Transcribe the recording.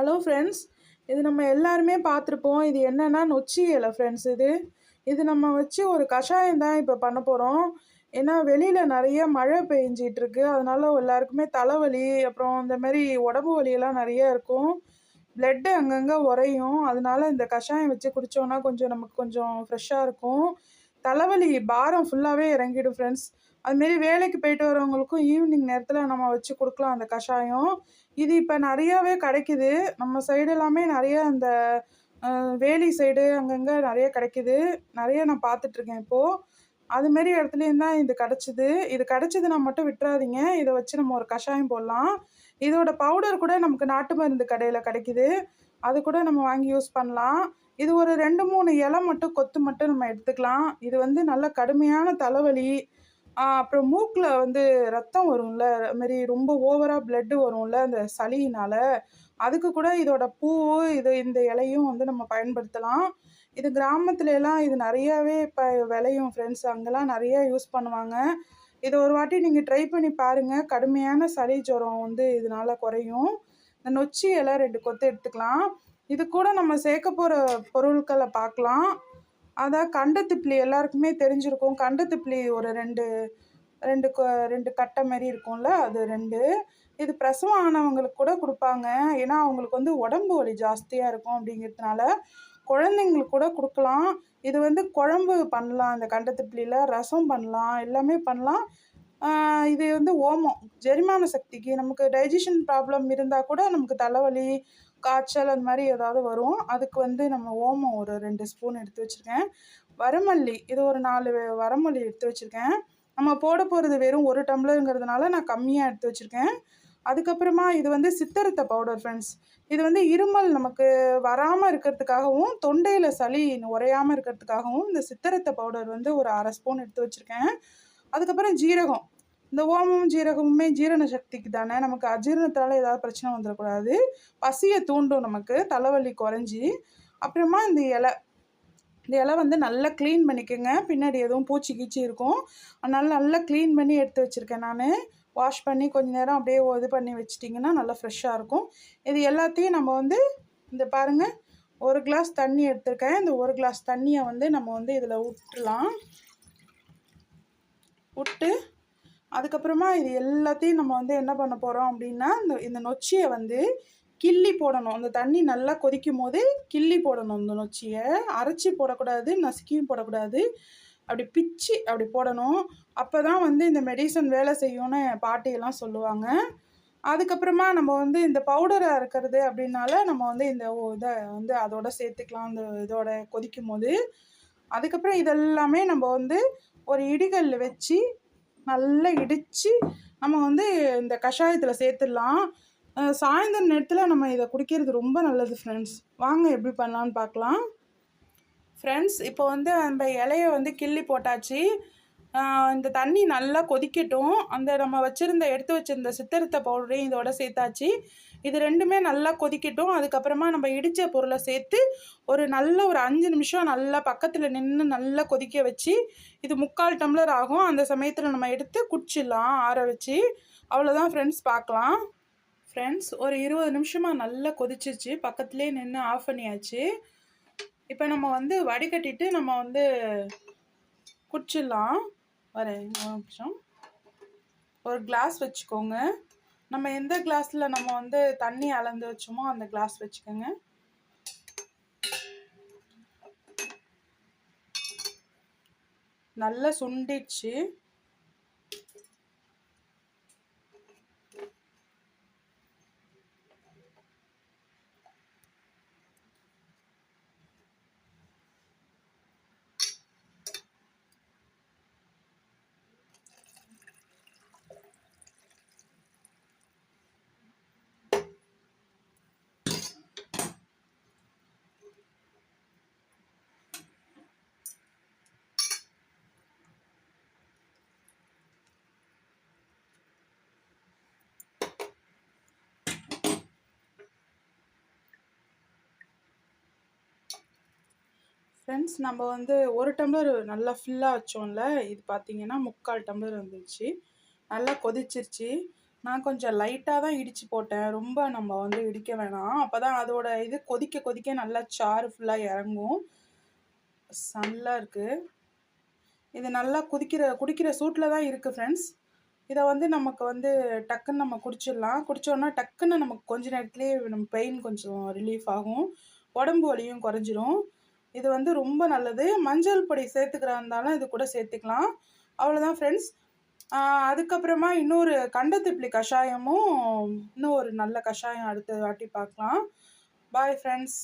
Hello friends இது நம்ம எல்லாருமே பார்த்துருப்போம். இது என்னன்னா நொச்சி இலை ஃப்ரெண்ட்ஸ் இது இது நம்ம வச்சு ஒரு கஷாயம் தான் இப்போ பண்ண போகிறோம் ஏன்னா வெளியில் நிறைய மழை பெஞ்சிகிட்ருக்கு அதனால் எல்லாருக்குமே தலைவலி அப்புறம் இந்த மாதிரி உடம்பு வலியெல்லாம் நிறைய இருக்கும். பிளட்டு அங்கங்கே உறையும். அதனால இந்த கஷாயம் வச்சு குடித்தோன்னா கொஞ்சம் நமக்கு கொஞ்சம் ஃப்ரெஷ்ஷாக இருக்கும். தலைவலி பாரம் ஃபுல்லாகவே இறங்கிடும் ஃப்ரெண்ட்ஸ் அதுமாரி வேலைக்கு போயிட்டு வரவங்களுக்கும் ஈவினிங் நேரத்தில் நம்ம வச்சு கொடுக்கலாம் அந்த கஷாயம். இது இப்போ நிறையாவே கிடைக்குது. நம்ம சைடு எல்லாமே நிறைய அந்த வேலி சைடு அங்கங்கே நிறைய கிடைக்குது. நிறைய நான் பார்த்துட்ருக்கேன் இப்போது அதுமாரி இடத்துலையும் தான் இது கிடச்சிது. இது கிடச்சிதுன்னா மட்டும் விட்டுறாதீங்க. இதை வச்சு நம்ம ஒரு கஷாயம் போடலாம். இதோட பவுடர் கூட நமக்கு நாட்டு மருந்து கடையில் கிடைக்குது. அது கூட நம்ம வாங்கி யூஸ் பண்ணலாம். இது ஒரு ரெண்டு மூணு இலை மட்டும் கொத்து மட்டும் நம்ம எடுத்துக்கலாம். இது வந்து நல்ல கடுமையான தலைவலி. அப்புறம் மூக்கில் வந்து ரத்தம் வரும்ல அதுமாரி ரொம்ப ஓவராக பிளட்டு வரும்ல அந்த சளியினால். அதுக்கு கூட இதோட பூ இது இந்த இலையும் வந்து நம்ம பயன்படுத்தலாம். இது கிராமத்துல எல்லாம் இது நிறையாவே இப்போ விளையும் ஃப்ரெண்ட்ஸ் அங்கெல்லாம் நிறைய யூஸ் பண்ணுவாங்க. இதை ஒரு வாட்டி நீங்கள் ட்ரை பண்ணி பாருங்கள் கடுமையான சளி ஜுரம் வந்து இதனால் குறையும். இந்த நொச்சி இலை ரெண்டு கொத்து எடுத்துக்கலாம். இது கூட நம்ம சேர்க்க போகிற பொருட்களை பார்க்கலாம். அதான் கண்டத்திப்ளி எல்லாருக்குமே தெரிஞ்சிருக்கும். கண்டத்திப்ளி ஒரு ரெண்டு ரெண்டு கொ- ரெண்டு கட்டை மாதிரி இருக்கும்ல அது ரெண்டு. இது பிரசவம் ஆனவங்களுக்கு கூட கொடுப்பாங்க. ஏன்னா அவங்களுக்கு வந்து உடம்பு வலி ஜாஸ்தியாக இருக்கும் அப்படிங்கிறதுனால குழந்தைங்களுக்கு கூட கொடுக்கலாம். இது வந்து குழம்பு பண்ணலாம். இந்த கண்டத்திப்ளியில் ரசம் பண்ணலாம். எல்லாமே பண்ணலாம். இது வந்து ஓமம். ஜெரிமான சக்திக்கு நமக்கு டைஜஷன் ப்ராப்ளம் இருந்தால் கூட நமக்கு தலைவலி காய்ச்சல் அந்த மாதிரி ஏதாவது வரும். அதுக்கு வந்து நம்ம ஓமம் ஒரு ரெண்டு ஸ்பூன் எடுத்து வச்சுருக்கேன். வரமல்லி இது ஒரு நாலு வரமல்லி எடுத்து வச்சுருக்கேன். நம்ம போட போகிறது வெறும் ஒரு டம்ளருங்கிறதுனால நான் கம்மியாக எடுத்து வச்சுருக்கேன். அதுக்கப்புறமா இது வந்து சித்தரத்தை பவுடர் ஃப்ரெண்ட்ஸ் இது வந்து இருமல் நமக்கு வராமல் இருக்கிறதுக்காகவும் தொண்டையில் சளி உறையாமல் இருக்கிறதுக்காகவும் இந்த சித்தரத்தை பவுடர் வந்து ஒரு அரை ஸ்பூன் எடுத்து வச்சுருக்கேன். அதுக்கப்புறம் ஜீரகம். இந்த ஓமமும் ஜீரகமுமே ஜீரண சக்திக்கு தானே நமக்கு அஜீரணத்தால் ஏதாவது பிரச்சனை வந்துடக்கூடாது. பசியை தூண்டும் நமக்கு தலைவலி குறைஞ்சி. அப்புறமா இந்த இலை. இந்த இலை வந்து நல்லா க்ளீன் பண்ணிக்கோங்க. பின்னாடி எதுவும் பூச்சி கீச்சி இருக்கும். அதனால் நல்லா க்ளீன் பண்ணி எடுத்து வச்சுருக்கேன் நான். வாஷ் பண்ணி கொஞ்ச நேரம் அப்படியே இது பண்ணி வச்சிட்டிங்கன்னா நல்லா ஃப்ரெஷ்ஷாக இருக்கும். இது எல்லாத்தையும் நம்ம வந்து இந்த பாருங்கள் ஒரு கிளாஸ் தண்ணி எடுத்திருக்கேன். இந்த ஒரு கிளாஸ் தண்ணியை வந்து நம்ம வந்து இதில் விட்டுலாம் விட்டு அதுக்கப்புறமா இது எல்லாத்தையும் நம்ம வந்து என்ன பண்ண போகிறோம் அப்படின்னா இந்த இந்த நொச்சியை வந்து கிள்ளி போடணும். அந்த தண்ணி நல்லா கொதிக்கும் போது கிள்ளி போடணும் இந்த நொச்சியை. அரைச்சி போடக்கூடாது நசுக்கியும் போடக்கூடாது. அப்படி பிச்சு அப்படி போடணும். அப்போ தான் வந்து இந்த மெடிசன் வேலை செய்யும்னு பாட்டியெல்லாம் சொல்லுவாங்க. அதுக்கப்புறமா நம்ம வந்து இந்த பவுடரை இருக்கிறது அப்படின்னால நம்ம வந்து இந்த இதை வந்து அதோட சேர்த்துக்கலாம். அந்த இதோட கொதிக்கும் போது அதுக்கப்புறம் இதெல்லாமே நம்ம வந்து ஒரு இடிகல் வச்சு நல்லா இடித்து நம்ம வந்து இந்த கஷாயத்தில் சேர்த்துடலாம். சாயந்தரம் சாயந்தர நேரத்தில் நம்ம இதை குடிக்கிறது ரொம்ப நல்லது ஃப்ரெண்ட்ஸ் வாங்க எப்படி பண்ணலான்னு பார்க்கலாம். ஃப்ரெண்ட்ஸ் இப்போ வந்து அந்த இலைய வந்து கிள்ளி போட்டாச்சு. இந்த தண்ணி நல்லா கொதிக்கட்டும். அந்த நம்ம வச்சுருந்த எடுத்து வச்சிருந்த சித்தரத்தை பவுடரையும் இதோட சேர்த்தாச்சு. இது ரெண்டுமே நல்லா கொதிக்கட்டும். அதுக்கப்புறமா நம்ம இடித்த பொருளை சேர்த்து ஒரு நல்ல ஒரு அஞ்சு நிமிஷம் நல்லா பக்கத்தில் நின்று நல்லா கொதிக்க வச்சு இது முக்கால் டம்ளர் ஆகும். அந்த சமயத்தில் நம்ம எடுத்து குடிச்சிடலாம் ஆற வச்சு. அவ்வளோதான் ஃப்ரெண்ட்ஸ் பார்க்கலாம். ஃப்ரெண்ட்ஸ் ஒரு இருபது நிமிஷமாக நல்லா கொதிச்சிச்சு பக்கத்துலேயே நின்று ஆஃப் பண்ணியாச்சு. இப்போ நம்ம வந்து வடிகட்டிட்டு நம்ம வந்து குடிச்சிடலாம். வரேன் ஒரு நிமிஷம். ஒரு கிளாஸ் வச்சுக்கோங்க. நம்ம எந்த கிளாஸில் நம்ம வந்து தண்ணி அளந்து வச்சோமோ அந்த கிளாஸ் வச்சுக்கோங்க. நல்லா சுண்டிடுச்சு. ஃப்ரெண்ட்ஸ் நம்ம வந்து ஒரு டம்ளர் நல்லா ஃபுல்லாக வச்சோம்ல இது பார்த்தீங்கன்னா முக்கால் டம்ளர் வந்துருச்சு. நல்லா கொதிச்சிருச்சு. நான் கொஞ்சம் லைட்டாக தான் இடித்து போட்டேன். ரொம்ப நம்ம வந்து இடிக்க வேணாம். அப்போ தான் அதோட இது கொதிக்க கொதிக்க நல்லா சாறு ஃபுல்லாக இறங்கும். நல்லா இருக்குது இது நல்லா குதிக்கிற குடிக்கிற சூட்டில் தான் இருக்குது ஃப்ரெண்ட்ஸ் இதை வந்து நமக்கு வந்து டக்குன்னு நம்ம குடிச்சிடலாம். குடித்தோன்னா டக்குன்னு நமக்கு கொஞ்ச நேரத்துலேயே நம்ம பெயின் கொஞ்சம் ரிலீஃப் ஆகும். உடம்பு வலியும் குறைஞ்சிரும். இது வந்து ரொம்ப நல்லது. மஞ்சள் பொடி சேர்த்துக்கிறா இருந்தாலும் இது கூட சேர்த்துக்கலாம். அவ்வளோதான் ஃப்ரெண்ட்ஸ் அதுக்கப்புறமா இன்னொரு கண்டத்திப்ளி கஷாயமும் இன்னும் ஒரு நல்ல கஷாயம் அடுத்த வாட்டி பார்க்கலாம். Bye friends